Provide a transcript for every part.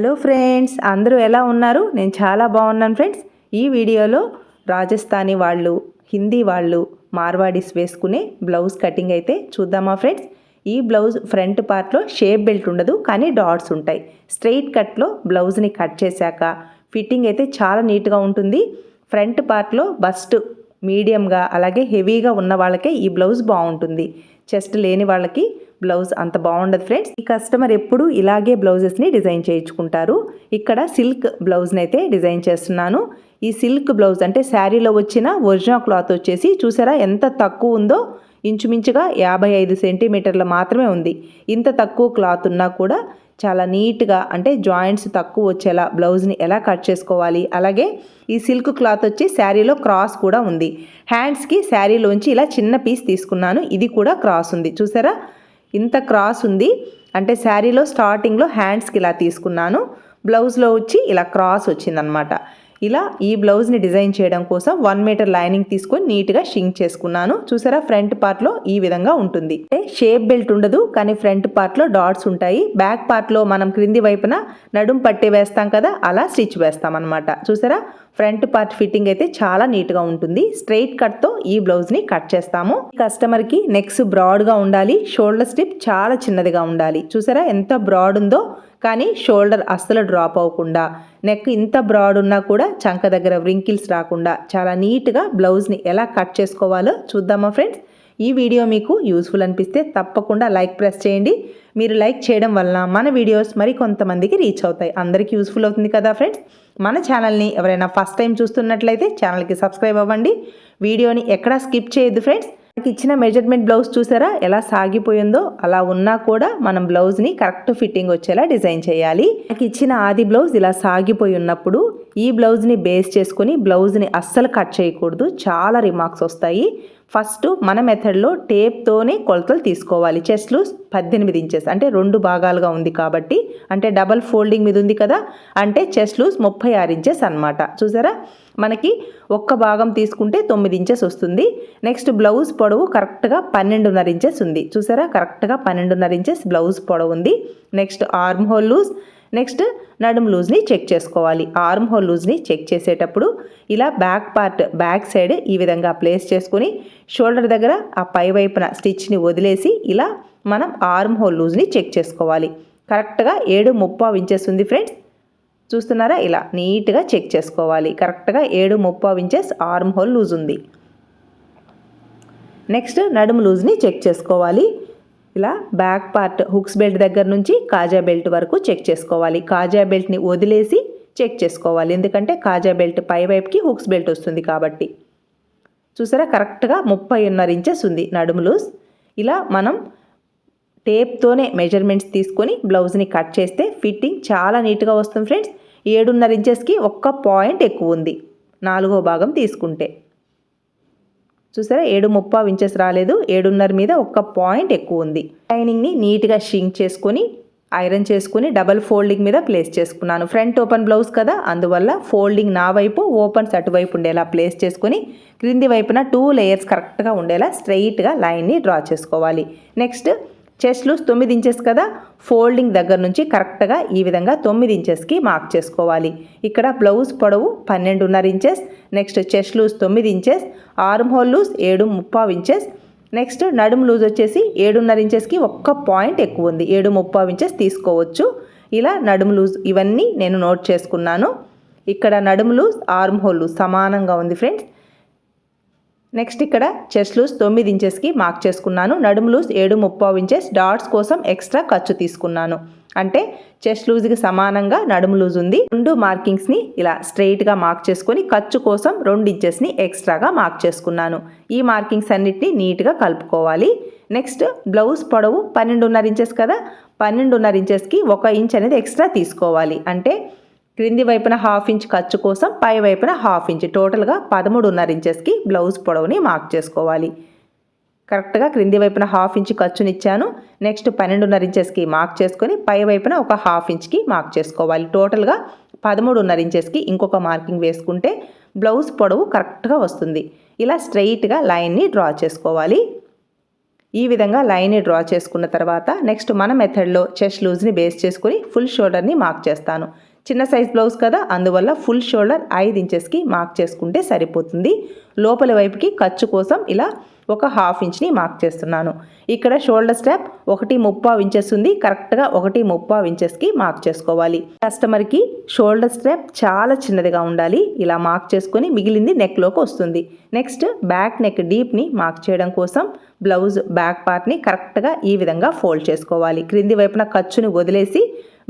Hello friends అందరూ ఎలా ఉన్నారు? నేను చాలా బాగున్నాను ఫ్రెండ్స్. ఈ వీడియోలో రాజస్థానీ వాళ్ళు హిందీ వాళ్ళు మార్వాడీస్ వేసుకునే బ్లౌజ్ కటింగ్ అయితే చూద్దామా ఫ్రెండ్స్? ఈ బ్లౌజ్ ఫ్రంట్ పార్ట్లో షేప్ బెల్ట్ ఉండదు కానీ డాట్స్ ఉంటాయి. స్ట్రెయిట్ కట్లో బ్లౌజ్ని కట్ చేశాక ఫిట్టింగ్ అయితే చాలా నీట్గా ఉంటుంది. ఫ్రంట్ పార్ట్లో బస్ట్ మీడియంగా అలాగే హెవీగా ఉన్న వాళ్ళకే ఈ బ్లౌజ్ బాగుంటుంది. చెస్ట్ లేని వాళ్ళకి బ్లౌజ్ అంత బాగుండదు ఫ్రెండ్స్. ఈ కస్టమర్ ఎప్పుడు ఇలాగే బ్లౌజెస్ని డిజైన్ చేయించుకుంటారు. ఇక్కడ సిల్క్ బ్లౌజ్ని అయితే డిజైన్ చేస్తున్నాను. ఈ సిల్క్ బ్లౌజ్ అంటే శారీలో వచ్చిన ఒరిజినల్ క్లాత్ వచ్చేసి చూసారా ఎంత తక్కువ ఉందో? ఇంచుమించుగా యాభై ఐదు సెంటీమీటర్ల మాత్రమే ఉంది. ఇంత తక్కువ క్లాత్ ఉన్నా కూడా చాలా నీట్గా అంటే జాయింట్స్ తక్కువ వచ్చేలా బ్లౌజ్ని ఎలా కట్ చేసుకోవాలి? అలాగే ఈ సిల్క్ క్లాత్ వచ్చి శారీలో క్రాస్ కూడా ఉంది. హ్యాండ్స్కి శారీలోంచి ఇలా చిన్న పీస్ తీసుకున్నాను. ఇది కూడా క్రాస్ ఉంది. చూసారా? ఇంత క్రాస్ ఉంది. అంటే శారీలో స్టార్టింగ్లో హ్యాండ్స్కి ఇలా తీసుకున్నాను. బ్లౌజ్లో వచ్చి ఇలా క్రాస్ వచ్చిందనమాట ఇలా ఈ బ్లౌజ్ని డిజైన్ చేయడం కోసం వన్ మీటర్ లైనింగ్ తీసుకొని నీట్గా షింక్ చేసుకున్నాను. చూసారా ఫ్రంట్ పార్ట్లో ఈ విధంగా ఉంటుంది. అంటే షేప్ బెల్ట్ ఉండదు కానీ ఫ్రంట్ పార్ట్లో డాట్స్ ఉంటాయి. బ్యాక్ పార్ట్లో మనం క్రింది వైపున నడుం పట్టి వేస్తాం కదా అలా స్టిచ్ వేస్తాం అనమాట చూసారా? ఫ్రంట్ పార్ట్ ఫిట్టింగ్ అయితే చాలా నీట్గా ఉంటుంది. స్ట్రైట్ కట్తో ఈ బ్లౌజ్ని కట్ చేస్తాము. కస్టమర్కి నెక్స్ బ్రాడ్గా ఉండాలి. షోల్డర్ స్టిప్ చాలా చిన్నదిగా ఉండాలి. చూసారా ఎంత బ్రాడ్ ఉందో? కానీ షోల్డర్ అస్సలు డ్రాప్ అవ్వకుండా నెక్ ఇంత బ్రాడ్ ఉన్నా కూడా చంక దగ్గర వ్రింకిల్స్ రాకుండా చాలా నీట్గా బ్లౌజ్ని ఎలా కట్ చేసుకోవాలో చూద్దామా ఫ్రెండ్స్? ఈ వీడియో మీకు యూస్ఫుల్ అనిపిస్తే తప్పకుండా లైక్ ప్రెస్ చేయండి. మీరు లైక్ చేయడం వలన మన వీడియోస్ మరి కొంతమందికి రీచ్ అవుతాయి. అందరికీ యూస్ఫుల్ అవుతుంది కదా ఫ్రెండ్స్? మన ఛానల్ని ఎవరైనా ఫస్ట్ టైం చూస్తున్నట్లయితే ఛానల్కి సబ్స్క్రైబ్ అవ్వండి. వీడియోని ఎక్కడా స్కిప్ చేయొద్దు ఫ్రెండ్స్. మనకి ఇచ్చిన మెజర్మెంట్ బ్లౌజ్ చూసారా? ఎలా సాగిపోయిందో అలా ఉన్నా కూడా మనం బ్లౌజ్ని కరెక్ట్ ఫిట్టింగ్ వచ్చేలా డిజైన్ చేయాలి. మనకి ఇచ్చిన ఆది బ్లౌజ్ ఇలా సాగిపోయి ఉన్నప్పుడు ఈ బ్లౌజ్ని బేస్ చేసుకొని బ్లౌజ్ని అస్సలు కట్ చేయకూడదు. చాలా రిమార్క్స్ వస్తాయి. ఫస్ట్ మన మెథడ్లో టేప్తోనే కొలతలు తీసుకోవాలి. చెస్ట్లు పద్దెనిమిది ఇంచెస్ అంటే రెండు భాగాలుగా ఉంది కాబట్టి అంటే డబల్ ఫోల్డింగ్ మీద ఉంది కదా అంటే చెస్ట్ లూస్ ముప్పై ఆరు ఇంచెస్ అనమాట చూసారా? మనకి ఒక్క భాగం తీసుకుంటే తొమ్మిది ఇంచెస్ వస్తుంది. నెక్స్ట్ బ్లౌజ్ పొడవు కరెక్ట్గా పన్నెండున్నర ఇంచెస్ ఉంది. చూసారా? కరెక్ట్గా పన్నెండున్నర ఇంచెస్ బ్లౌజ్ పొడవు ఉంది. Next arm hole loose next నడుము లూజ్ని చెక్ చేసుకోవాలి. ఆర్మ్ హోల్ లూజ్ని చెక్ చేసేటప్పుడు ఇలా బ్యాక్ పార్ట్ బ్యాక్ సైడ్ ఈ విధంగా ప్లేస్ చేసుకుని షోల్డర్ దగ్గర ఆ పై వైపున స్టిచ్ని వదిలేసి ఇలా మనం ఆర్మ్ హోల్ లూజ్ని చెక్ చేసుకోవాలి. కరెక్ట్గా ఏడు ముప్పావు ఇంచెస్ ఉంది ఫ్రెండ్స్. చూస్తున్నారా? ఇలా నీట్గా చెక్ చేసుకోవాలి. కరెక్ట్గా ఏడు ముప్పావు ఇంచెస్ ఆర్మ్ హోల్ లూజ్ ఉంది. నెక్స్ట్ నడుము లూజ్ని చెక్ చేసుకోవాలి. ఇలా బ్యాక్ పార్ట్ హుక్స్ బెల్ట్ దగ్గర నుంచి కాజా బెల్ట్ వరకు చెక్ చేసుకోవాలి. కాజా బెల్ట్ని వదిలేసి చెక్ చేసుకోవాలి. ఎందుకంటే కాజా బెల్ట్ పై వైపుకి హుక్స్ బెల్ట్ వస్తుంది కాబట్టి. చూసారా? కరెక్ట్గా ముప్పైన్నర ఇంచెస్ ఉంది నడుము లూజ్. ఇలా మనం టేప్తోనే మెజర్మెంట్స్ తీసుకొని బ్లౌజ్ని కట్ చేస్తే ఫిట్టింగ్ చాలా నీట్గా వస్తుంది ఫ్రెండ్స్. ఏడున్నర ఇంచెస్కి ఒక్క పాయింట్ ఎక్కువ ఉంది నాలుగో భాగం తీసుకుంటే. చూసారా? ఏడు ముప్పావు ఇంచెస్ రాలేదు. ఏడున్నర మీద ఒక్క పాయింట్ ఎక్కువ ఉంది. లైనింగ్ని నీట్గా షింక్ చేసుకొని ఐరన్ చేసుకుని డబల్ ఫోల్డింగ్ మీద ప్లేస్ చేసుకున్నాను. ఫ్రంట్ ఓపెన్ బ్లౌజ్ కదా అందువల్ల ఫోల్డింగ్ నా వైపు ఓపెన్స్ అటువైపు ఉండేలా ప్లేస్ చేసుకుని క్రింది వైపున టూ లేయర్స్ కరెక్ట్గా ఉండేలా స్ట్రైట్గా లైన్ని డ్రా చేసుకోవాలి. నెక్స్ట్ చెస్ట్ లూస్ తొమ్మిది ఇంచెస్ కదా ఫోల్డింగ్ దగ్గర నుంచి కరెక్ట్గా ఈ విధంగా తొమ్మిది ఇంచెస్కి మార్క్ చేసుకోవాలి. ఇక్కడ బ్లౌజ్ పొడవు పన్నెండున్నర ఇంచెస్ నెక్స్ట్ చెస్ట్ లూజ్ తొమ్మిది ఇంచెస్ ఆర్మ్ హోల్ లూజ్ ఏడు ముప్పావు ఇంచెస్ నెక్స్ట్ నడుము లూజ్ వచ్చేసి ఏడున్నర ఇంచెస్కి ఒక్క పాయింట్ ఎక్కువ ఉంది. ఏడు ముప్పై ఇంచెస్ తీసుకోవచ్చు. ఇలా నడుము లూజ్ ఇవన్నీ నేను నోట్ చేసుకున్నాను. ఇక్కడ నడుము లూజ్ ఆర్మ్ హోల్ సమానంగా ఉంది ఫ్రెండ్స్. నెక్స్ట్ ఇక్కడ చెస్ట్ లూస్ తొమ్మిది ఇంచెస్కి మార్క్ చేసుకున్నాను. నడుము లూస్ ఏడు ముప్పావు ఇంచెస్ డాట్స్ కోసం ఎక్స్ట్రా ఖర్చు తీసుకున్నాను. అంటే చెస్ట్ లూజ్కి సమానంగా నడుము లూజ్ ఉంది. రెండు మార్కింగ్స్ని ఇలా స్ట్రెయిట్గా మార్క్ చేసుకొని ఖర్చు కోసం రెండు ఇంచెస్ని ఎక్స్ట్రాగా మార్క్ చేసుకున్నాను. ఈ మార్కింగ్స్ అన్నిటిని నీట్గా కలుపుకోవాలి. నెక్స్ట్ బ్లౌజ్ పొడవు పన్నెండున్నర ఇంచెస్ కదా? పన్నెండున్నర ఇంచెస్కి ఒక ఇంచ్ అనేది ఎక్స్ట్రా తీసుకోవాలి. అంటే క్రింది వైపున హాఫ్ ఇంచ్ ఖర్చు కోసం పై వైపున హాఫ్ ఇంచ్. టోటల్గా పదమూడున్నర ఇంచెస్కి బ్లౌజ్ పొడవుని మార్క్ చేసుకోవాలి. కరెక్ట్గా క్రింది వైపున హాఫ్ ఇంచ్ ఖర్చునిచ్చాను. నెక్స్ట్ పన్నెండున్నర ఇంచెస్కి మార్క్ చేసుకొని పై వైపున ఒక హాఫ్ ఇంచ్కి మార్క్ చేసుకోవాలి. టోటల్గా పదమూడున్నర ఇంచెస్కి ఇంకొక మార్కింగ్ వేసుకుంటే బ్లౌజ్ పొడవు కరెక్ట్గా వస్తుంది. ఇలా స్ట్రైట్గా లైన్ని డ్రా చేసుకోవాలి. ఈ విధంగా లైన్ని డ్రా చేసుకున్న తర్వాత నెక్స్ట్ మన మెథడ్లో చెస్ట్ లూజ్ని బేస్ చేసుకుని ఫుల్ షోల్డర్ని మార్క్ చేస్తాను. చిన్న సైజ్ బ్లౌజ్ కదా అందువల్ల ఫుల్ షోల్డర్ ఐదు ఇంచెస్కి మార్క్ చేసుకుంటే సరిపోతుంది. లోపలి వైపుకి ఖర్చు కోసం ఇలా ఒక హాఫ్ ఇంచ్ని మార్క్ చేస్తున్నాను. ఇక్కడ షోల్డర్ స్ట్రాప్ ఒకటి ముప్పావు ఇంచెస్ ఉంది కరెక్ట్గా ఒకటి ముప్పావు ఇంచెస్కి మార్క్ చేసుకోవాలి. కస్టమర్కి షోల్డర్ స్ట్రాప్ చాలా చిన్నదిగా ఉండాలి ఇలా మార్క్ చేసుకొని మిగిలింది నెక్లోకి వస్తుంది. నెక్స్ట్ బ్యాక్ నెక్ డీప్ని మార్క్ చేయడం కోసం బ్లౌజ్ బ్యాక్ పార్ట్ని కరెక్ట్గా ఈ విధంగా ఫోల్డ్ చేసుకోవాలి. క్రింది వైపున ఖర్చుని వదిలేసి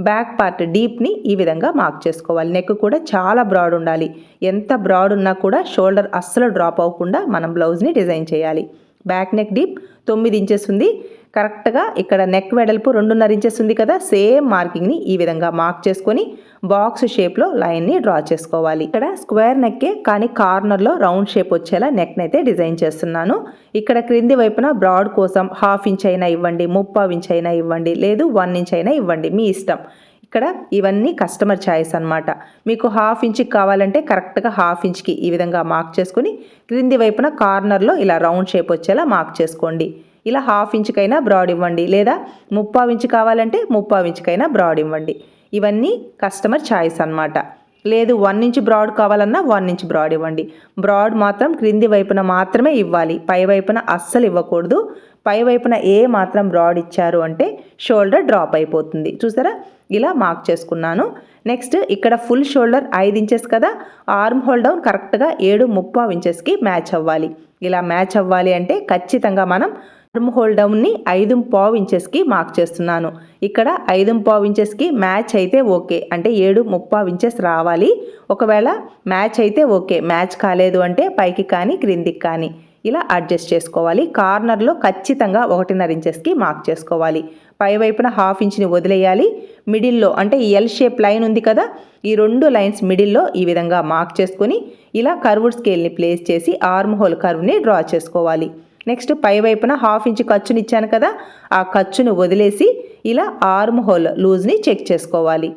బ్యాక్ పార్ట్ డీప్ని ఈ విధంగా మార్క్ చేసుకోవాలి. నెక్ కూడా చాలా బ్రాడ్ ఉండాలి. ఎంత బ్రాడ్ ఉన్నా కూడా షోల్డర్ అస్సలు డ్రాప్ అవ్వకుండా మనం బ్లౌజ్ని డిజైన్ చేయాలి. బ్యాక్ నెక్ డీప్ తొమ్మిది ఇంచెస్ ఉంది. కరెక్ట్గా ఇక్కడ నెక్ వెడల్పు రెండున్నర ఇంచెస్ ఉంది కదా సేమ్ మార్కింగ్ని ఈ విధంగా మార్క్ చేసుకొని బాక్స్ షేప్లో లైన్ని డ్రా చేసుకోవాలి. ఇక్కడ స్క్వేర్ నెక్కే కానీ కార్నర్లో రౌండ్ షేప్ వచ్చేలా నెక్ని అయితే డిజైన్ చేస్తున్నాను. ఇక్కడ క్రింది వైపున బ్రాడ్ కోసం హాఫ్ ఇంచ్ అయినా ఇవ్వండి ముప్పావు ఇంచ్ అయినా ఇవ్వండి లేదు వన్ ఇంచ్ అయినా ఇవ్వండి మీ ఇష్టం. ఇక్కడ ఇవన్నీ కస్టమర్ ఛాయిస్ అనమాట మీకు హాఫ్ ఇంచ్కి కావాలంటే కరెక్ట్గా హాఫ్ ఇంచ్కి ఈ విధంగా మార్క్ చేసుకుని క్రింది వైపున కార్నర్లో ఇలా రౌండ్ షేప్ వచ్చేలా మార్క్ చేసుకోండి. ఇలా హాఫ్ ఇంచుకైనా బ్రాడ్ ఇవ్వండి. లేదా ముప్పావు ఇంచు కావాలంటే ముప్పావు ఇంచుకైనా బ్రాడ్ ఇవ్వండి. ఇవన్నీ కస్టమర్ ఛాయిస్ అనమాట లేదు వన్ ఇంచ్ బ్రాడ్ కావాలన్నా వన్ ఇంచ్ బ్రాడ్ ఇవ్వండి. బ్రాడ్ మాత్రం క్రింది వైపున మాత్రమే ఇవ్వాలి. పై వైపున అస్సలు ఇవ్వకూడదు. పై వైపున ఏ మాత్రం బ్రాడ్ ఇచ్చారు అంటే షోల్డర్ డ్రాప్ అయిపోతుంది. చూసారా? ఇలా మార్క్ చేసుకున్నాను. నెక్స్ట్ ఇక్కడ ఫుల్ షోల్డర్ ఐదు ఇంచెస్ కదా. ఆర్మ్ హోల్ డౌన్ కరెక్ట్గా ఏడు ముప్పావు ఇంచెస్కి మ్యాచ్ అవ్వాలి. ఇలా మ్యాచ్ అవ్వాలి అంటే ఖచ్చితంగా మనం ఆర్మ్ హోల్ డౌన్ని ఐదు పావు ఇంచెస్కి మార్క్ చేస్తున్నాను. ఇక్కడ ఐదు పావు ఇంచెస్కి మ్యాచ్ అయితే ఓకే. అంటే ఏడు ముప్పావు ఇంచెస్ రావాలి. ఒకవేళ మ్యాచ్ అయితే ఓకే. మ్యాచ్ కాలేదు అంటే పైకి కానీ క్రిందికి కానీ. ఇలా అడ్జస్ట్ చేసుకోవాలి. కార్నర్లో ఖచ్చితంగా ఒకటిన్నర ఇంచెస్కి మార్క్ చేసుకోవాలి. పై వైపున హాఫ్ ఇంచ్ని వదిలేయాలి. మిడిల్లో అంటే ఎల్ షేప్ లైన్ ఉంది కదా ఈ రెండు లైన్స్ మిడిల్లో ఈ విధంగా మార్క్ చేసుకొని ఇలా కర్వుడ్ స్కేల్ని ప్లేస్ చేసి ఆర్మ్ హోల్ కర్వ్ని డ్రా చేసుకోవాలి. నెక్స్ట్ పై వైపున హాఫ్ ఇంచ్ ఖర్చుని ఇచ్చాను కదా ఆ ఖర్చును వదిలేసి ఇలా ఆర్మ్ హోల్ లూజ్ని చెక్ చేసుకోవాలి.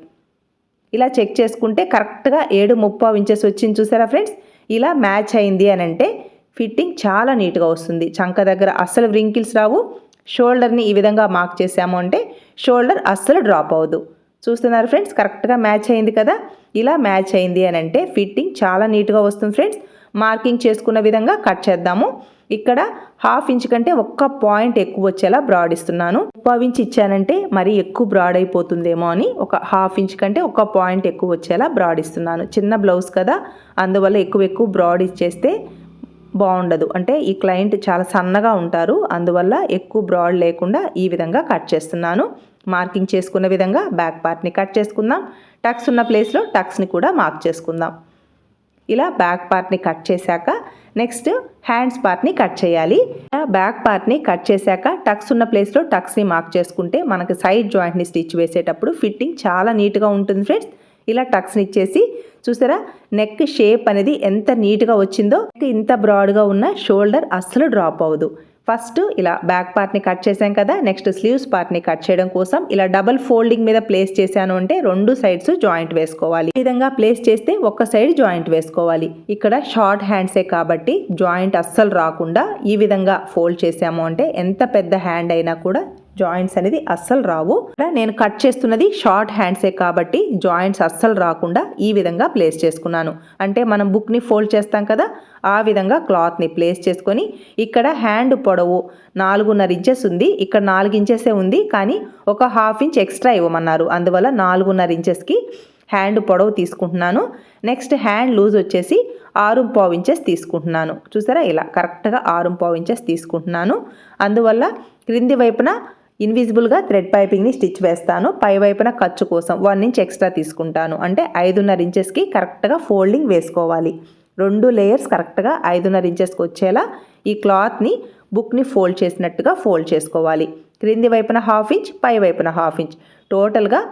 ఇలా చెక్ చేసుకుంటే కరెక్ట్గా ఏడు ముప్పావు ఇంచెస్ వచ్చింది చూసారా ఫ్రెండ్స్ ఇలా మ్యాచ్ అయింది అని అంటే ఫిట్టింగ్ చాలా నీట్గా వస్తుంది. చంక దగ్గర అస్సలు వ్రింకిల్స్ రావు. షోల్డర్ని ఈ విధంగా మార్క్ చేసాము అంటే షోల్డర్ అస్సలు డ్రాప్ అవ్వదు. చూస్తున్నారు ఫ్రెండ్స్ కరెక్ట్గా మ్యాచ్ అయింది కదా? ఇలా మ్యాచ్ అయింది అని అంటే ఫిట్టింగ్ చాలా నీట్గా వస్తుంది ఫ్రెండ్స్ మార్కింగ్ చేసుకున్న విధంగా కట్ చేద్దాము. ఇక్కడ హాఫ్ ఇంచ్ కంటే ఒక్క పాయింట్ ఎక్కువ వచ్చేలా బ్రాడ్ ఇస్తున్నాను. ముప్పావు ఇంచ్ ఇచ్చానంటే మరీ ఎక్కువ బ్రాడ్ అయిపోతుందేమో అని ఒక హాఫ్ ఇంచ్ కంటే ఒక పాయింట్ ఎక్కువ వచ్చేలా బ్రాడ్ ఇస్తున్నాను. చిన్న బ్లౌజ్ కదా అందువల్ల ఎక్కువ ఎక్కువ బ్రాడ్ ఇచ్చేస్తే బాగుండదు. అంటే ఈ క్లయింట్ చాలా సన్నగా ఉంటారు అందువల్ల ఎక్కువ బ్రాడ్ లేకుండా ఈ విధంగా కట్ చేస్తున్నాను. మార్కింగ్ చేసుకున్న విధంగా బ్యాక్ పార్ట్ని కట్ చేసుకుందాం. టక్స్ ఉన్న ప్లేస్లో టక్స్ని కూడా మార్క్ చేసుకుందాం. ఇలా బ్యాక్ పార్ట్ని కట్ చేశాక నెక్స్ట్ హ్యాండ్స్ పార్ట్ని కట్ చేయాలి. బ్యాక్ పార్ట్ని కట్ చేశాక టక్స్ ఉన్న ప్లేస్లో టక్స్ని మార్క్ చేసుకుంటే మనకి సైడ్ జాయింట్ని స్టిచ్ వేసేటప్పుడు ఫిట్టింగ్ చాలా నీట్గా ఉంటుంది ఫ్రెండ్స్ ఇలా టక్స్ని ఇచ్చేసి చూసారా? నెక్ షేప్ అనేది ఎంత నీట్గా వచ్చిందో ఇంత బ్రాడ్గా ఉన్న షోల్డర్ అస్సలు డ్రాప్ అవ్వదు. ఫస్ట్ ఇలా బ్యాక్ పార్ట్ని కట్ చేసాం కదా నెక్స్ట్ స్లీవ్స్ పార్ట్ని కట్ చేయడం కోసం ఇలా డబల్ ఫోల్డింగ్ మీద ప్లేస్ చేశాను అంటే రెండు సైడ్స్ జాయింట్ వేసుకోవాలి. ఈ విధంగా ప్లేస్ చేస్తే ఒక సైడ్ జాయింట్ వేసుకోవాలి. ఇక్కడ షార్ట్ హ్యాండ్సే కాబట్టి జాయింట్ అస్సలు రాకుండా ఈ విధంగా ఫోల్డ్ చేసాము అంటే ఎంత పెద్ద హ్యాండ్ అయినా కూడా జాయింట్స్ అనేది అస్సలు రావు. నేను కట్ చేస్తున్నది షార్ట్ హ్యాండ్సే కాబట్టి జాయింట్స్ అస్సలు రాకుండా ఈ విధంగా ప్లేస్ చేసుకున్నాను. అంటే మనం బుక్ని ఫోల్డ్ చేస్తాం కదా ఆ విధంగా క్లాత్ని ప్లేస్ చేసుకొని ఇక్కడ హ్యాండ్ పొడవు నాలుగున్నర ఇంచెస్ ఉంది ఇక్కడ నాలుగు ఇంచెసే ఉంది కానీ ఒక హాఫ్ ఇంచ్ ఎక్స్ట్రా ఇవ్వమన్నారు. అందువల్ల నాలుగున్నర ఇంచెస్కి హ్యాండ్ పొడవు తీసుకుంటున్నాను. నెక్స్ట్ హ్యాండ్ లూజ్ వచ్చేసి ఆరు పావు ఇంచెస్ తీసుకుంటున్నాను. చూసారా? ఇలా కరెక్ట్గా ఆరు పావు ఇంచెస్ తీసుకుంటున్నాను. అందువల్ల క్రింది వైపున ఇన్విజిబుల్గా థ్రెడ్ పైపింగ్ని స్టిచ్ వేస్తాను. పై వైపున ఖర్చు కోసం వన్ ఇంచ్ ఎక్స్ట్రా తీసుకుంటాను. అంటే ఐదున్నర ఇంచెస్కి కరెక్ట్గా ఫోల్డింగ్ వేసుకోవాలి. రెండు లేయర్స్ కరెక్ట్గా ఐదున్నర ఇంచెస్కి వచ్చేలా ఈ క్లాత్ని బుక్ని ఫోల్డ్ చేసినట్టుగా ఫోల్డ్ చేసుకోవాలి. క్రింది వైపున హాఫ్ ఇంచ్ పై వైపున హాఫ్ ఇంచ్. టోటల్గా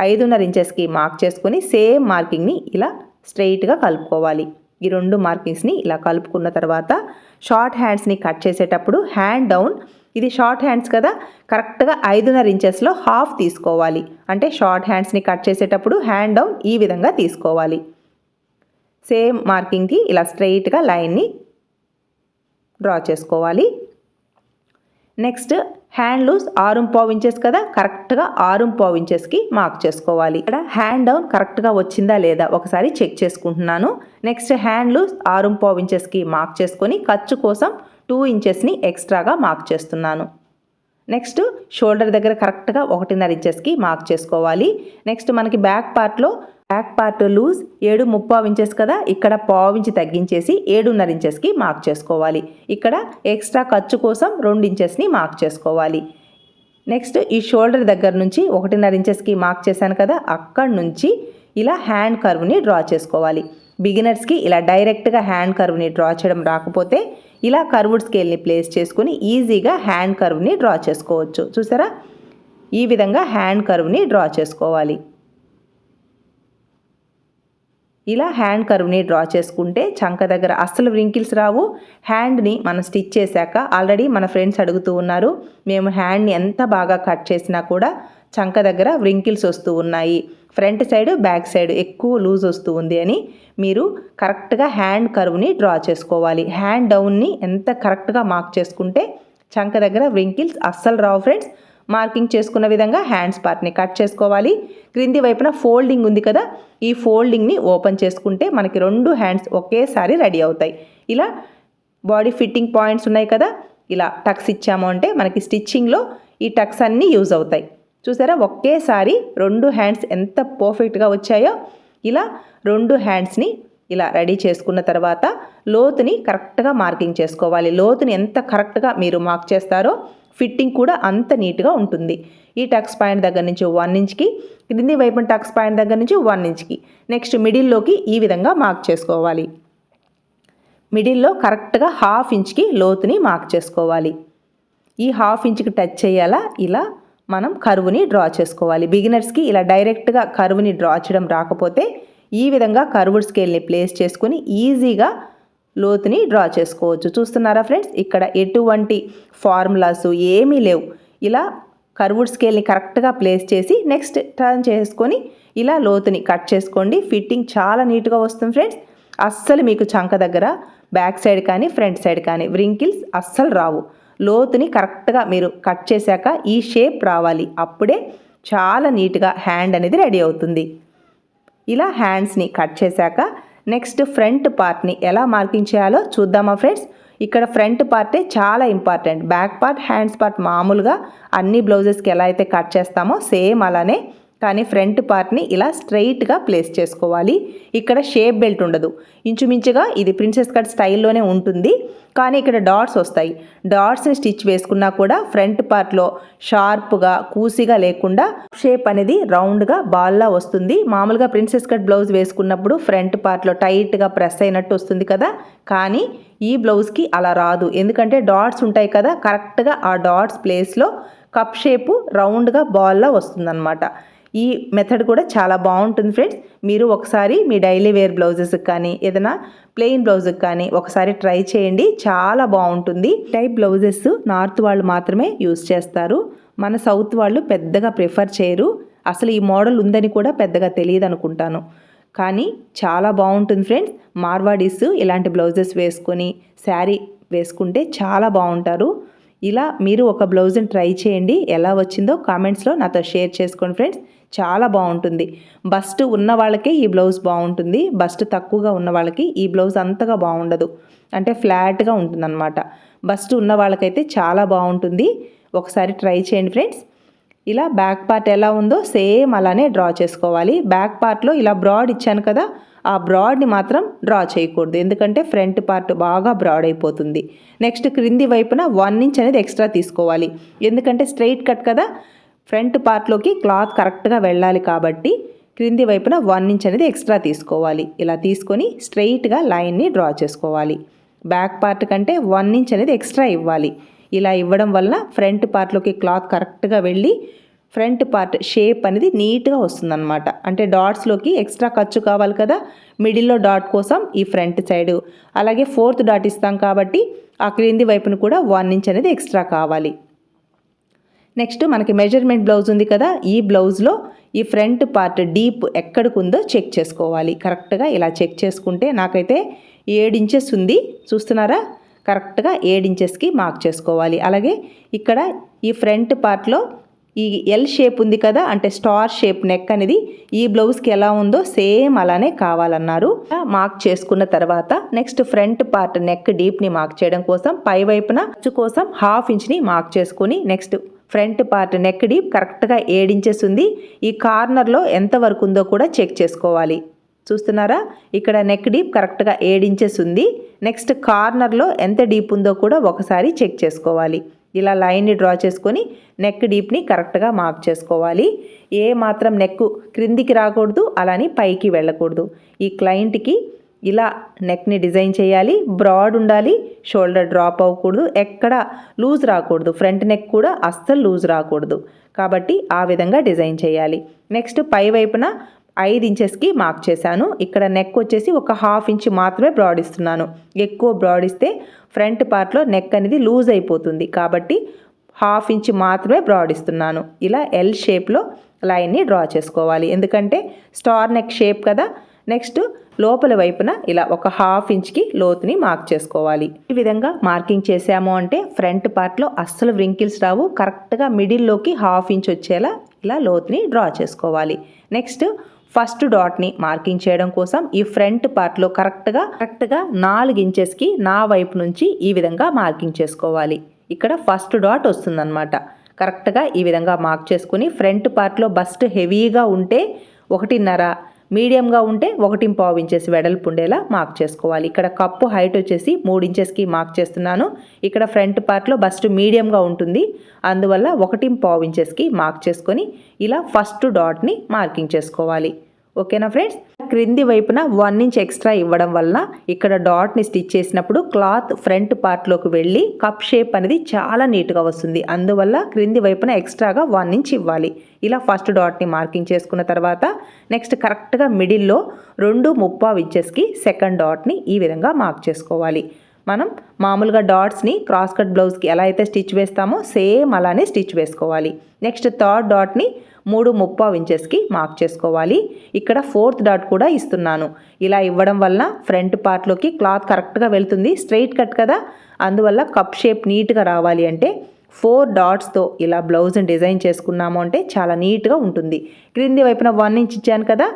ఐదున్నర ఇంచెస్కి మార్క్ చేసుకుని సేమ్ మార్కింగ్ని ఇలా స్ట్రెయిట్గా కలుపుకోవాలి. ఈ రెండు మార్కింగ్స్ని ఇలా కలుపుకున్న తర్వాత షార్ట్ హ్యాండ్స్ని కట్ చేసేటప్పుడు హ్యాండ్ డౌన్ ఇది షార్ట్ హ్యాండ్స్ కదా కరెక్ట్గా ఐదున్నర ఇంచెస్లో హాఫ్ తీసుకోవాలి. అంటే షార్ట్ హ్యాండ్స్ని కట్ చేసేటప్పుడు హ్యాండ్ డౌన్ ఈ విధంగా తీసుకోవాలి. సేమ్ మార్కింగ్కి ఇలా స్ట్రెయిట్గా లైన్ని డ్రా చేసుకోవాలి. నెక్స్ట్ హ్యాండ్ లూజ్ ఆరు పావు ఇంచెస్ కదా కరెక్ట్గా ఆరు పావు ఇంచెస్కి మార్క్ చేసుకోవాలి. ఇక్కడ హ్యాండ్ డౌన్ కరెక్ట్గా వచ్చిందా లేదా ఒకసారి చెక్ చేసుకుంటున్నాను. నెక్స్ట్ హ్యాండ్ లూజ్ ఆరు పావు ఇంచెస్కి మార్క్ చేసుకొని ఖర్చు కోసం టూ ఇంచెస్ని ఎక్స్ట్రాగా మార్క్ చేస్తున్నాను. నెక్స్ట్ షోల్డర్ దగ్గర కరెక్ట్గా ఒకటిన్నర ఇంచెస్కి మార్క్ చేసుకోవాలి. నెక్స్ట్ మనకి బ్యాక్ పార్ట్లో బ్యాక్ పార్ట్ లూజ్ ఏడు ముప్పావు ఇంచెస్ కదా ఇక్కడ పావు ఇంచి తగ్గించేసి ఏడున్నర ఇంచెస్కి మార్క్ చేసుకోవాలి. ఇక్కడ ఎక్స్ట్రా ఖర్చు కోసం రెండు ఇంచెస్ని మార్క్ చేసుకోవాలి. నెక్స్ట్ ఈ షోల్డర్ దగ్గర నుంచి ఒకటిన్నర ఇంచెస్కి మార్క్ చేశాను కదా అక్కడి నుంచి ఇలా హ్యాండ్ కర్వ్ని డ్రా చేసుకోవాలి. బిగినర్స్కి ఇలా డైరెక్ట్గా హ్యాండ్ కర్వ్ని డ్రా చేయడం రాకపోతే ఇలా కర్వ్డ్ స్కేల్ని ప్లేస్ చేసుకుని ఈజీగా హ్యాండ్ కర్వ్ని డ్రా చేసుకోవచ్చు. చూసారా? ఈ విధంగా హ్యాండ్ కర్వ్ని డ్రా చేసుకోవాలి. ఇలా హ్యాండ్ కర్వ్ని డ్రా చేసుకుంటే చంక దగ్గర అస్సలు వ్రింకిల్స్ రావు. హ్యాండ్ని మనం స్టిచ్ చేశాక ఆల్రెడీ మన ఫ్రెండ్స్ అడుగుతూ ఉన్నారు మేము హ్యాండ్ని ఎంత బాగా కట్ చేసినా కూడా చంక దగ్గర వ్రింకిల్స్ వస్తూ ఉన్నాయి. ఫ్రంట్ సైడ్ బ్యాక్ సైడ్ ఎక్కువ లూజ్ వస్తూ ఉంది అని మీరు కరెక్ట్గా హ్యాండ్ కర్వ్ని డ్రా చేసుకోవాలి. హ్యాండ్ డౌన్ని ఎంత కరెక్ట్గా మార్క్ చేసుకుంటే చంక దగ్గర వ్రింకిల్స్ అస్సలు రావు ఫ్రెండ్స్ మార్కింగ్ చేసుకున్న విధంగా హ్యాండ్స్ పార్ట్ని కట్ చేసుకోవాలి. క్రింది వైపున ఫోల్డింగ్ ఉంది కదా ఈ ఫోల్డింగ్ని ఓపెన్ చేసుకుంటే మనకి రెండు హ్యాండ్స్ ఒకేసారి రెడీ అవుతాయి. ఇలా బాడీ ఫిట్టింగ్ పాయింట్స్ ఉన్నాయి కదా ఇలా టక్స్ ఇచ్చాము అంటే మనకి స్టిచ్చింగ్లో ఈ టక్స్ అన్నీ యూజ్ అవుతాయి. చూసారా? ఒకేసారి రెండు హ్యాండ్స్ ఎంత పర్ఫెక్ట్గా వచ్చాయో ఇలా రెండు హ్యాండ్స్ని ఇలా రెడీ చేసుకున్న తర్వాత లోతుని కరెక్ట్గా మార్కింగ్ చేసుకోవాలి. లోతుని ఎంత కరెక్ట్గా మీరు మార్క్ చేస్తారో ఫిట్టింగ్ కూడా అంత నీట్గా ఉంటుంది. ఈ టక్స్ పాయింట్ దగ్గర నుంచి వన్ ఇంచ్కి క్రింది వైపున టక్స్ పాయింట్ దగ్గర నుంచి వన్ ఇంచ్కి నెక్స్ట్ మిడిల్లోకి ఈ విధంగా మార్క్ చేసుకోవాలి. మిడిల్లో కరెక్ట్గా హాఫ్ ఇంచ్కి లోతుని మార్క్ చేసుకోవాలి. ఈ హాఫ్ ఇంచ్కి టచ్ చేయాలా? ఇలా మనం కరువుని డ్రా చేసుకోవాలి. బిగినర్స్కి ఇలా డైరెక్ట్గా కరువుని డ్రా చేయడం రాకపోతే ఈ విధంగా కరువుడ్ స్కేల్ని ప్లేస్ చేసుకుని ఈజీగా లోతుని డ్రా చేసుకోవచ్చు. చూస్తున్నారా ఫ్రెండ్స్? ఇక్కడ ఎటువంటి ఫార్ములాస్ ఏమీ లేవు. ఇలా కర్వుడ్ స్కేల్ని కరెక్ట్గా ప్లేస్ చేసి నెక్స్ట్ టర్న్ చేసుకొని ఇలా లోతుని కట్ చేసుకోండి. ఫిట్టింగ్ చాలా నీట్గా వస్తుంది ఫ్రెండ్స్. అస్సలు మీకు చంక దగ్గర బ్యాక్ సైడ్ కానీ ఫ్రంట్ సైడ్ కానీ వ్రింకిల్స్ అస్సలు రావు. లోతుని కరెక్ట్గా మీరు కట్ చేశాక ఈ షేప్ రావాలి. అప్పుడే చాలా నీట్గా హ్యాండ్ అనేది రెడీ అవుతుంది. ఇలా హ్యాండ్స్ని కట్ చేశాక నెక్స్ట్ ఫ్రంట్ పార్ట్ని ఎలా మార్కింగ్ చేయాలో చూద్దామా ఫ్రెండ్స్? ఇక్కడ ఫ్రంట్ పార్టే చాలా important. Back part hands part మామూలుగా అన్ని బ్లౌజెస్కి ఎలా అయితే కట్ చేస్తామో సేమ్ అలానే కానీ ఫ్రంట్ పార్ట్ని ఇలా స్ట్రైట్గా ప్లేస్ చేసుకోవాలి. ఇక్కడ షేప్ బెల్ట్ ఉండదు. ఇంచుమించుగా ఇది ప్రిన్సెస్ కట్ స్టైల్లోనే ఉంటుంది. కానీ ఇక్కడ డాట్స్ వస్తాయి. డాట్స్ని స్టిచ్ వేసుకున్నా కూడా ఫ్రంట్ పార్ట్లో షార్ప్గా కూసిగా లేకుండా షేప్ అనేది రౌండ్గా బాల్లా వస్తుంది. మామూలుగా ప్రిన్సెస్ కట్ బ్లౌజ్ వేసుకున్నప్పుడు ఫ్రంట్ పార్ట్లో టైట్గా ప్రెస్ అయినట్టు వస్తుంది కదా. కానీ ఈ బ్లౌజ్కి అలా రాదు. ఎందుకంటే డాట్స్ ఉంటాయి కదా కరెక్ట్గా ఆ డాట్స్ ప్లేస్లో కప్ షేపు రౌండ్గా బాల్లా వస్తుందన్నమాట. ఈ మెథడ్ కూడా చాలా బాగుంటుంది ఫ్రెండ్స్ మీరు ఒకసారి మీ డైలీ వేర్ బ్లౌజెస్కి కానీ ఏదైనా ప్లెయిన్ బ్లౌజ్కి కానీ ఒకసారి ట్రై చేయండి. చాలా బాగుంటుంది. టైప్ బ్లౌజెస్ నార్త్ వాళ్ళు మాత్రమే యూస్ చేస్తారు. మన సౌత్ వాళ్ళు పెద్దగా ప్రిఫర్ చేయరు. అసలు ఈ మోడల్ ఉందని కూడా పెద్దగా తెలియదు అనుకుంటాను. కానీ చాలా బాగుంటుంది ఫ్రెండ్స్ మార్వాడీస్ ఇలాంటి బ్లౌజెస్ వేసుకొని శారీ వేసుకుంటే చాలా బాగుంటారు. ఇలా మీరు ఒక బ్లౌజ్ని ట్రై చేయండి. ఎలా వచ్చిందో కామెంట్స్లో నాతో షేర్ చేసుకోండి ఫ్రెండ్స్. చాలా బాగుంటుంది. బస్ట్ ఉన్న వాళ్ళకే ఈ బ్లౌజ్ బాగుంటుంది. బస్ట్ తక్కువగా ఉన్న వాళ్ళకి ఈ బ్లౌజ్ అంతగా బాగుండదు. అంటే ఫ్లాట్గా ఉంటుందన్నమాట. బస్ట్ ఉన్న వాళ్ళకైతే చాలా బాగుంటుంది. ఒకసారి ట్రై చేయండి ఫ్రెండ్స్. ఇలా బ్యాక్ పార్ట్ ఎలా ఉందో సేమ్ అలానే డ్రా చేసుకోవాలి. బ్యాక్ పార్ట్లో ఇలా బ్రాడ్ ఇచ్చాను కదా ఆ బ్రాడ్ని మాత్రం డ్రా చేయకూడదు. ఎందుకంటే ఫ్రంట్ పార్ట్ బాగా బ్రాడ్ అయిపోతుంది. నెక్స్ట్ క్రింది వైపున వన్ ఇంచ్ అనేది ఎక్స్ట్రా తీసుకోవాలి. ఎందుకంటే స్ట్రైట్ కట్ కదా. ఫ్రంట్ పార్ట్లోకి క్లాత్ కరెక్ట్గా వెళ్ళాలి కాబట్టి క్రింది వైపున వన్ ఇంచ్ అనేది ఎక్స్ట్రా తీసుకోవాలి. ఇలా తీసుకొని స్ట్రైట్గా లైన్ని డ్రా చేసుకోవాలి. బ్యాక్ పార్ట్ కంటే వన్ ఇంచ్ అనేది ఎక్స్ట్రా ఇవ్వాలి. ఇలా ఇవ్వడం వలన ఫ్రంట్ పార్ట్లోకి క్లాత్ కరెక్ట్గా వెళ్ళి ఫ్రంట్ పార్ట్ షేప్ అనేది నీట్గా వస్తుందన్నమాట. అంటే డాట్స్లోకి ఎక్స్ట్రా ఖర్చు కావాలి కదా మిడిల్లో డాట్ కోసం ఈ ఫ్రంట్ సైడు. అలాగే ఫోర్త్ డాట్ ఇస్తాం కాబట్టి ఆ క్రింది వైపును కూడా వన్ ఇంచ్ అనేది ఎక్స్ట్రా కావాలి. నెక్స్ట్ మనకి మెజర్మెంట్ బ్లౌజ్ ఉంది కదా ఈ బ్లౌజ్లో ఈ ఫ్రంట్ పార్ట్ డీప్ ఎక్కడికి ఉందో చెక్ చేసుకోవాలి. కరెక్ట్గా ఇలా చెక్ చేసుకుంటే నాకైతే ఏడు ఇంచెస్ ఉంది. చూస్తున్నారా? కరెక్ట్గా ఏడు ఇంచెస్కి మార్క్ చేసుకోవాలి. అలాగే ఇక్కడ ఈ ఫ్రంట్ పార్ట్లో ఈ ఎల్ షేప్ ఉంది కదా అంటే స్టార్ షేప్ నెక్ అనేది ఈ బ్లౌజ్కి ఎలా ఉందో సేమ్ అలానే కావాలన్నారు. మార్క్ చేసుకున్న తర్వాత నెక్స్ట్ ఫ్రంట్ పార్ట్ నెక్ డీప్ని మార్క్ చేయడం కోసం పై వైపున కోసం హాఫ్ ఇంచ్ని మార్క్ చేసుకుని next front part neck deep కరెక్ట్గా ఏడించెస్ ఉంది. ఈ కార్నర్లో ఎంత వరకు ఉందో కూడా చెక్ చేసుకోవాలి. చూస్తున్నారా? ఇక్కడ నెక్ డీప్ కరెక్ట్గా ఏడించెస్ ఉంది. నెక్స్ట్ కార్నర్లో ఎంత డీప్ ఉందో కూడా ఒకసారి చెక్ చేసుకోవాలి. ఇలా లైన్ని డ్రా చేసుకొని నెక్ డీప్ని కరెక్ట్గా మార్క్ చేసుకోవాలి. ఏ మాత్రం నెక్ క్రిందికి రాకూడదు అలాని పైకి వెళ్ళకూడదు. ఈ క్లయింట్కి ఇలా నెక్ని డిజైన్ చేయాలి బ్రాడ్ ఉండాలి షోల్డర్ డ్రాప్ అవ్వకూడదు ఎక్కడ లూజ్ రాకూడదు ఫ్రంట్ నెక్ కూడా అస్సలు లూజ్ రాకూడదు. కాబట్టి ఆ విధంగా డిజైన్ చేయాలి. నెక్స్ట్ పై వైపున ఐదు ఇంచెస్కి మార్క్ చేశాను. ఇక్కడ నెక్ వచ్చేసి ఒక హాఫ్ ఇంచ్ మాత్రమే బ్రాడ్ ఇస్తున్నాను. ఎక్కువ బ్రాడ్ ఇస్తే ఫ్రంట్ పార్ట్లో నెక్ అనేది లూజ్ అయిపోతుంది. కాబట్టి హాఫ్ ఇంచ్ మాత్రమే బ్రాడ్ ఇస్తున్నాను. ఇలా ఎల్ షేప్లో లైన్ని డ్రా చేసుకోవాలి. ఎందుకంటే స్టార్ నెక్ షేప్ కదా. నెక్స్ట్ లోపల వైపున ఇలా ఒక హాఫ్ ఇంచ్కి లోతుని మార్క్ చేసుకోవాలి. ఈ విధంగా మార్కింగ్ చేసాము అంటే ఫ్రంట్ పార్ట్లో అస్సలు వ్రింకిల్స్ రావు. కరెక్ట్గా మిడిల్లోకి హాఫ్ ఇంచ్ వచ్చేలా ఇలా లోతుని డ్రా చేసుకోవాలి. నెక్స్ట్ ఫస్ట్ డాట్ని మార్కింగ్ చేయడం కోసం ఈ ఫ్రంట్ పార్ట్లో కరెక్ట్గా కరెక్ట్గా నాలుగు ఇంచెస్కి నా వైపు నుంచి ఈ విధంగా మార్కింగ్ చేసుకోవాలి. ఇక్కడ ఫస్ట్ డాట్ వస్తుందన్నమాట. కరెక్ట్గా ఈ విధంగా మార్క్ చేసుకుని ఫ్రంట్ పార్ట్లో బస్ట్ హెవీగా ఉంటే ఒకటిన్నర మీడియంగా ఉంటే ఒకటి పావు ఇంచెస్ వెడల్పు ఉండేలా మార్క్ చేసుకోవాలి. ఇక్కడ కప్పు హైట్ వచ్చేసి మూడు ఇంచెస్కి మార్క్ చేస్తున్నాను. ఇక్కడ ఫ్రంట్ పార్ట్లో బస్ట్ మీడియంగా ఉంటుంది. అందువల్ల ఒకటి పావు ఇంచెస్కి మార్క్ చేసుకొని ఇలా ఫస్ట్ డాట్ని మార్కింగ్ చేసుకోవాలి. ఓకేనా ఫ్రెండ్స్? క్రింది వైపున వన్ ఇంచ్ ఎక్స్ట్రా ఇవ్వడం వల్ల ఇక్కడ డాట్ని స్టిచ్ చేసినప్పుడు క్లాత్ ఫ్రంట్ పార్ట్లోకి వెళ్ళి కప్ షేప్ అనేది చాలా నీట్గా వస్తుంది. అందువల్ల క్రింది వైపున ఎక్స్ట్రాగా వన్ ఇంచ్ ఇవ్వాలి. ఇలా ఫస్ట్ డాట్ని మార్కింగ్ చేసుకున్న తర్వాత నెక్స్ట్ కరెక్ట్గా మిడిల్లో రెండు ముప్పా ఇంచెస్కి సెకండ్ డాట్ని ఈ విధంగా మార్క్ చేసుకోవాలి. మనం మామూలుగా డాట్స్ని క్రాస్ కట్ బ్లౌజ్కి ఎలా అయితే స్టిచ్ వేస్తామో సేమ్ అలానే స్టిచ్ వేసుకోవాలి. నెక్స్ట్ థర్డ్ డాట్ని మూడు ముప్పావు ఇంచెస్కి మార్క్ చేసుకోవాలి. ఇక్కడ ఫోర్త్ డాట్ కూడా ఇస్తున్నాను. ఇలా ఇవ్వడం వల్ల ఫ్రంట్ పార్ట్లోకి క్లాత్ కరెక్ట్గా వెళ్తుంది స్ట్రైట్ కట్ కదా. అందువల్ల కప్ షేప్ నీట్గా రావాలి అంటే ఫోర్ డాట్స్తో ఇలా బ్లౌజ్ని డిజైన్ చేసుకున్నాము అంటే చాలా నీట్గా ఉంటుంది. క్రింది వైపున వన్ ఇంచ్ ఇచ్చాను కదా.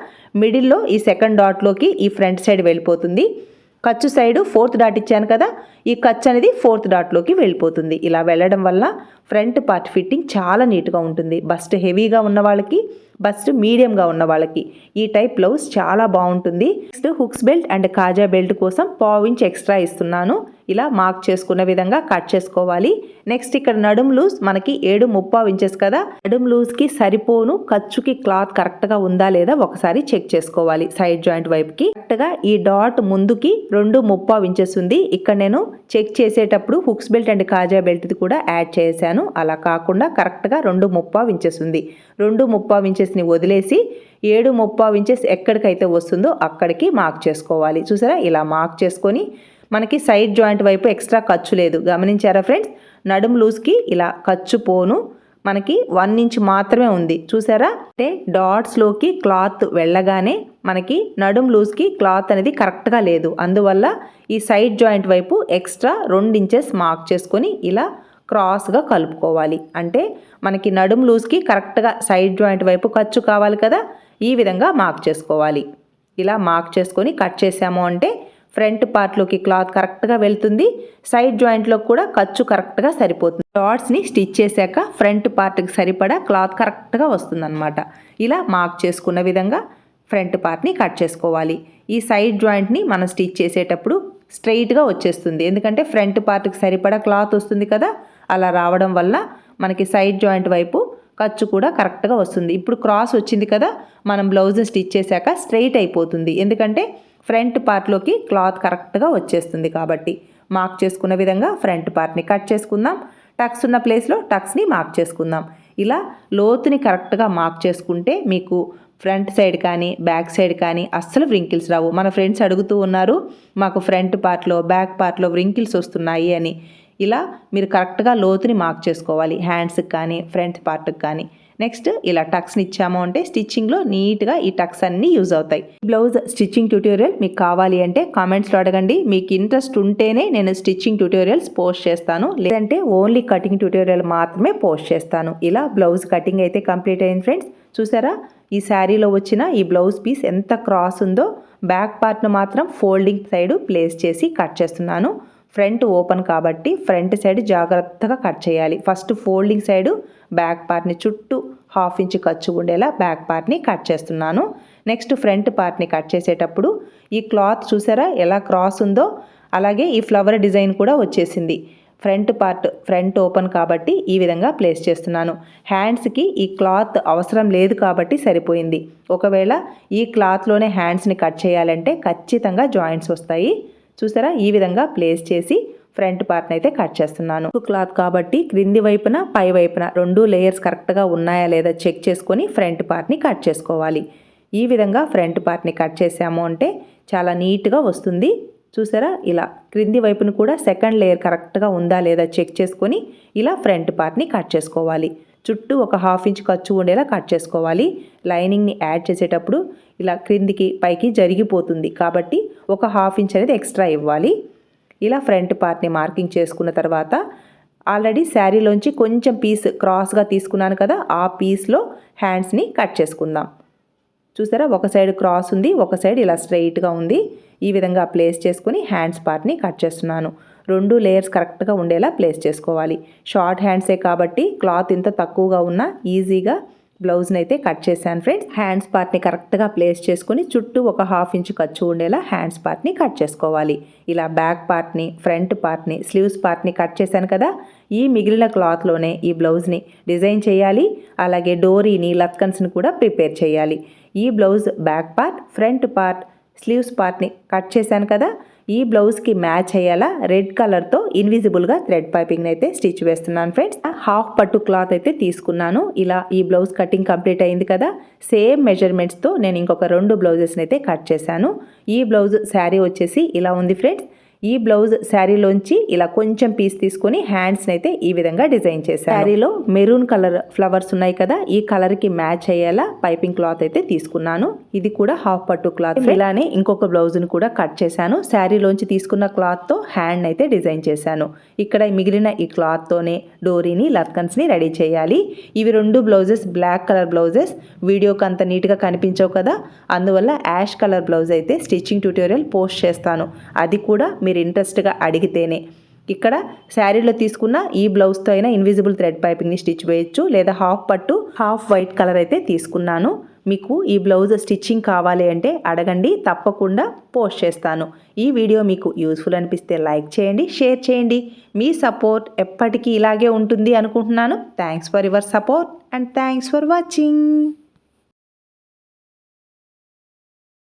మిడిల్లో ఈ సెకండ్ డాట్లోకి ఈ ఫ్రంట్ సైడ్ వెళ్ళిపోతుంది. ఖర్చు సైడు ఫోర్త్ డాట్ ఇచ్చాను కదా ఈ ఖర్చు అనేది ఫోర్త్ డాట్లోకి వెళ్ళిపోతుంది. ఇలా వెళ్ళడం వల్ల ఫ్రంట్ పార్ట్ ఫిట్టింగ్ చాలా నీట్గా ఉంటుంది. బస్ట్ హెవీగా ఉన్న వాళ్ళకి బస్ట్ మీడియంగా ఉన్న వాళ్ళకి. ఈ టైప్ బ్లౌజ్ చాలా బాగుంటుంది. నెక్స్ట్ హుక్స్ బెల్ట్ అండ్ కాజా బెల్ట్ కోసం పావు ఇంచ్ ఎక్స్ట్రా ఇస్తున్నాను. ఇలా మార్క్ చేసుకున్న విధంగా కట్ చేసుకోవాలి. నెక్స్ట్ ఇక్కడ నడుము లూజ్ మనకి ఏడు ముప్పావు ఇంచెస్ కదా. నడుము లూజ్కి సరిపోను. ఖర్చుకి క్లాత్ కరెక్ట్గా ఉందా లేదా ఒకసారి చెక్ చేసుకోవాలి సైడ్ జాయింట్ వైపుకి. కరెక్ట్గా ఈ డాట్ ముందుకి రెండు ముప్పావు ఇంచెస్ ఉంది. ఇక్కడ నేను చెక్ చేసేటప్పుడు హుక్స్ బెల్ట్ అండ్ కాజా బెల్ట్ది కూడా యాడ్ చేశాను. అలా కాకుండా కరెక్ట్గా రెండు ముప్పావు ఇంచెస్ ఉంది. రెండు ముప్పావు ఇంచెస్ని వదిలేసి ఏడు ముప్పావు ఇంచెస్ ఎక్కడికైతే వస్తుందో అక్కడికి మార్క్ చేసుకోవాలి. చూసారా? ఇలా మార్క్ చేసుకొని మనకి సైడ్ జాయింట్ వైపు ఎక్స్ట్రా ఖర్చు లేదు. గమనించారా ఫ్రెండ్స్ నడుము లూజ్కి ఇలా ఖర్చు పోను. మనకి వన్ ఇంచ్ మాత్రమే ఉంది. చూసారా? అంటే డాట్స్లోకి క్లాత్ వెళ్ళగానే మనకి నడుం లూజ్కి క్లాత్ అనేది కరెక్ట్గా లేదు. అందువల్ల ఈ సైడ్ జాయింట్ వైపు ఎక్స్ట్రా రెండు ఇంచెస్ మార్క్ చేసుకొని ఇలా క్రాస్గా కలుపుకోవాలి. అంటే మనకి నడుం లూజ్కి కరెక్ట్గా సైడ్ జాయింట్ వైపు ఖర్చు కావాలి కదా ఈ విధంగా మార్క్ చేసుకోవాలి. ఇలా మార్క్ చేసుకొని కట్ చేసాము అంటే ఫ్రంట్ పార్ట్లోకి క్లాత్ కరెక్ట్గా వెళ్తుంది సైడ్ జాయింట్లో కూడా ఖర్చు కరెక్ట్గా సరిపోతుంది. డాట్స్ని స్టిచ్ చేశాక ఫ్రంట్ పార్ట్కి సరిపడా క్లాత్ కరెక్ట్గా వస్తుందన్నమాట. ఇలా మార్క్ చేసుకున్న విధంగా ఫ్రంట్ పార్ట్ని కట్ చేసుకోవాలి. ఈ సైడ్ జాయింట్ని మనం స్టిచ్ చేసేటప్పుడు స్ట్రైట్గా వచ్చేస్తుంది. ఎందుకంటే ఫ్రంట్ పార్ట్కి సరిపడా క్లాత్ వస్తుంది కదా అలా రావడం వల్ల మనకి సైడ్ జాయింట్ వైపు ఖర్చు కూడా కరెక్ట్గా వస్తుంది. ఇప్పుడు క్రాస్ వచ్చింది కదా మనం బ్లౌజ్ స్టిచ్ చేశాక స్ట్రైట్ అయిపోతుంది. ఎందుకంటే ఫ్రంట్ పార్ట్లోకి క్లాత్ కరెక్ట్గా వచ్చేస్తుంది కాబట్టి మార్క్ చేసుకున్న విధంగా ఫ్రంట్ పార్ట్ని కట్ చేసుకుందాం. టక్స్ ఉన్న ప్లేస్లో టక్స్ని మార్క్ చేసుకుందాం. ఇలా లోతుని కరెక్ట్గా మార్క్ చేసుకుంటే మీకు ఫ్రంట్ సైడ్ కానీ బ్యాక్ సైడ్ కానీ అస్సలు వ్రింకిల్స్ రావు. మన ఫ్రెండ్స్ అడుగుతూ ఉన్నారు మాకు ఫ్రంట్ పార్ట్లో బ్యాక్ పార్ట్లో వ్రింకిల్స్ వస్తున్నాయి అని. ఇలా మీరు కరెక్ట్గా లోతుని మార్క్ చేసుకోవాలి. హ్యాండ్స్కి కానీ ఫ్రంట్ పార్ట్కి కానీ. నెక్స్ట్ ఇలా టక్స్ని ఇచ్చాము అంటే స్టిచ్చింగ్లో నీట్గా ఈ టక్స్ అన్నీ యూజ్ అవుతాయి. బ్లౌజ్ స్టిచ్చింగ్ ట్యూటోరియల్ మీకు కావాలి అంటే కామెంట్స్లో అడగండి. మీకు ఇంట్రెస్ట్ ఉంటేనే నేను స్టిచ్చింగ్ ట్యూటోరియల్స్ పోస్ట్ చేస్తాను. లేదంటే ఓన్లీ కటింగ్ ట్యూటోరియల్ మాత్రమే పోస్ట్ చేస్తాను. ఇలా బ్లౌజ్ కటింగ్ అయితే కంప్లీట్ అయింది ఫ్రెండ్స్. చూసారా? ఈ శారీలో వచ్చిన ఈ బ్లౌజ్ పీస్ ఎంత క్రాస్ ఉందో బ్యాక్ పార్ట్ను మాత్రం ఫోల్డింగ్ సైడ్ ప్లేస్ చేసి కట్ చేస్తున్నాను. ఫ్రంట్ ఓపెన్ కాబట్టి ఫ్రంట్ సైడ్ జాగ్రత్తగా కట్ చేయాలి. ఫస్ట్ ఫోల్డింగ్ సైడ్ బ్యాక్ పార్ట్ని చుట్టూ హాఫ్ ఇంచ్ ఖర్చు ఉండేలా బ్యాక్ పార్ట్ని కట్ చేస్తున్నాను. నెక్స్ట్ ఫ్రంట్ పార్ట్ని కట్ చేసేటప్పుడు ఈ క్లాత్ చూసారా ఎలా క్రాస్ ఉందో? అలాగే ఈ ఫ్లవర్ డిజైన్ కూడా వచ్చేసింది. ఫ్రంట్ పార్ట్ ఫ్రంట్ ఓపెన్ కాబట్టి ఈ విధంగా ప్లేస్ చేస్తున్నాను. హ్యాండ్స్కి ఈ క్లాత్ అవసరం లేదు కాబట్టి సరిపోయింది. ఒకవేళ ఈ క్లాత్లోనే హ్యాండ్స్ని కట్ చేయాలంటే ఖచ్చితంగా జాయింట్స్ వస్తాయి. చూసారా? ఈ విధంగా ప్లేస్ చేసి ఫ్రంట్ పార్ట్ని అయితే కట్ చేస్తున్నాను. క్లాత్ కాబట్టి క్రింది వైపున పై వైపున రెండు లేయర్స్ కరెక్ట్గా ఉన్నాయా లేదా చెక్ చేసుకొని ఫ్రంట్ పార్ట్ని కట్ చేసుకోవాలి. ఈ విధంగా ఫ్రంట్ పార్ట్ని కట్ చేసాము అంటే చాలా నీట్గా వస్తుంది. చూసారా? ఇలా క్రింది వైపున కూడా సెకండ్ లేయర్ కరెక్ట్గా ఉందా లేదా చెక్ చేసుకొని ఇలా ఫ్రంట్ పార్ట్ని కట్ చేసుకోవాలి. చుట్టూ ఒక హాఫ్ ఇంచ్ ఖర్చు ఉండేలా కట్ చేసుకోవాలి. లైనింగ్ని యాడ్ చేసేటప్పుడు ఇలా క్రిందికి పైకి జరిగిపోతుంది. కాబట్టి ఒక హాఫ్ ఇంచ్ అనేది ఎక్స్ట్రా ఇవ్వాలి. ఇలా ఫ్రంట్ పార్ట్ని మార్కింగ్ చేసుకున్న తర్వాత ఆల్రెడీ శారీలోంచి కొంచెం పీస్ క్రాస్గా తీసుకున్నాను కదా ఆ పీస్లో హ్యాండ్స్ని కట్ చేసుకుందాం. చూసారా? ఒక సైడ్ క్రాస్ ఉంది ఒక సైడ్ ఇలా స్ట్రైట్గా ఉంది. ఈ విధంగా ప్లేస్ చేసుకుని హ్యాండ్స్ పార్ట్ని కట్ చేస్తున్నాను. రెండు లేయర్స్ కరెక్ట్గా ఉండేలా ప్లేస్ చేసుకోవాలి. షార్ట్ హ్యాండ్సే కాబట్టి క్లాత్ ఇంత తక్కువగా ఉన్నా ఈజీగా బ్లౌజ్ని అయితే కట్ చేశాను ఫ్రెండ్స్. హ్యాండ్స్ పార్ట్ని కరెక్ట్గా ప్లేస్ చేసుకుని చుట్టూ ఒక హాఫ్ ఇంచ్ ఖర్చు ఉండేలా హ్యాండ్స్ పార్ట్ని కట్ చేసుకోవాలి. ఇలా బ్యాక్ పార్ట్ని ఫ్రంట్ పార్ట్ని స్లీవ్స్ పార్ట్ని కట్ చేశాను కదా ఈ మిగిలిన క్లాత్లోనే ఈ బ్లౌజ్ని డిజైన్ చేయాలి. అలాగే డోరీని లత్కన్స్ని కూడా ప్రిపేర్ చేయాలి. ఈ blouse back part front part sleeves పార్ట్ని కట్ చేశాను కదా ఈ బ్లౌజ్కి మ్యాచ్ అయ్యేలా రెడ్ కలర్తో ఇన్విజిబుల్గా థ్రెడ్ పైపింగ్ అయితే స్టిచ్ వేస్తున్నాను ఫ్రెండ్స్. హాఫ్ పట్టు క్లాత్ అయితే తీసుకున్నాను. ఇలా ఈ బ్లౌజ్ కటింగ్ కంప్లీట్ అయింది కదా సేమ్ మెజర్మెంట్స్తో నేను ఇంకొక రెండు బ్లౌజెస్ని అయితే కట్ చేశాను. ఈ బ్లౌజ్ శారీ వచ్చేసి ఇలా ఉంది ఫ్రెండ్స్. ఈ బ్లౌజ్ శారీలోంచి ఇలా కొంచెం పీస్ తీసుకొని హ్యాండ్స్ని అయితే ఈ విధంగా డిజైన్ చేశాను. శారీలో మెరూన్ కలర్ ఫ్లవర్స్ ఉన్నాయి కదా ఈ కలర్కి మ్యాచ్ అయ్యేలా పైపింగ్ క్లాత్ అయితే తీసుకున్నాను. ఇది కూడా హాఫ్ పట్టు క్లాత్. ఇలానే ఇంకొక బ్లౌజ్ని కూడా కట్ చేశాను. శారీలోంచి తీసుకున్న క్లాత్తో హ్యాండ్ అయితే డిజైన్ చేశాను. ఇక్కడ మిగిలిన ఈ క్లాత్తోనే డోరీని లర్కన్స్ని రెడీ చేయాలి. ఇవి రెండు బ్లౌజెస్ బ్లాక్ కలర్ బ్లౌజెస్. వీడియోకి అంత నీట్గా కనిపించవు కదా అందువల్ల యాష్ కలర్ బ్లౌజ్ అయితే స్టిచ్చింగ్ ట్యూటోరియల్ పోస్ట్ చేస్తాను. అది కూడా మీరు మీరు ఇంట్రెస్ట్గా అడిగితేనే ఇక్కడ శారీలో తీసుకున్న ఈ బ్లౌజ్తో అయినా ఇన్విజిబుల్ థ్రెడ్ పైపింగ్ని స్టిచ్ వేయచ్చు లేదా హాఫ్ పట్టు హాఫ్ వైట్ కలర్ అయితే తీసుకున్నాను. మీకు ఈ బ్లౌజ్ స్టిచ్చింగ్ కావాలి అంటే అడగండి తప్పకుండా పోస్ట్ చేస్తాను. ఈ వీడియో మీకు యూస్ఫుల్ అనిపిస్తే లైక్ చేయండి షేర్ చేయండి. మీ సపోర్ట్ ఎప్పటికీ ఇలాగే ఉంటుంది అనుకుంటున్నాను. Thanks for your support and thanks for watching.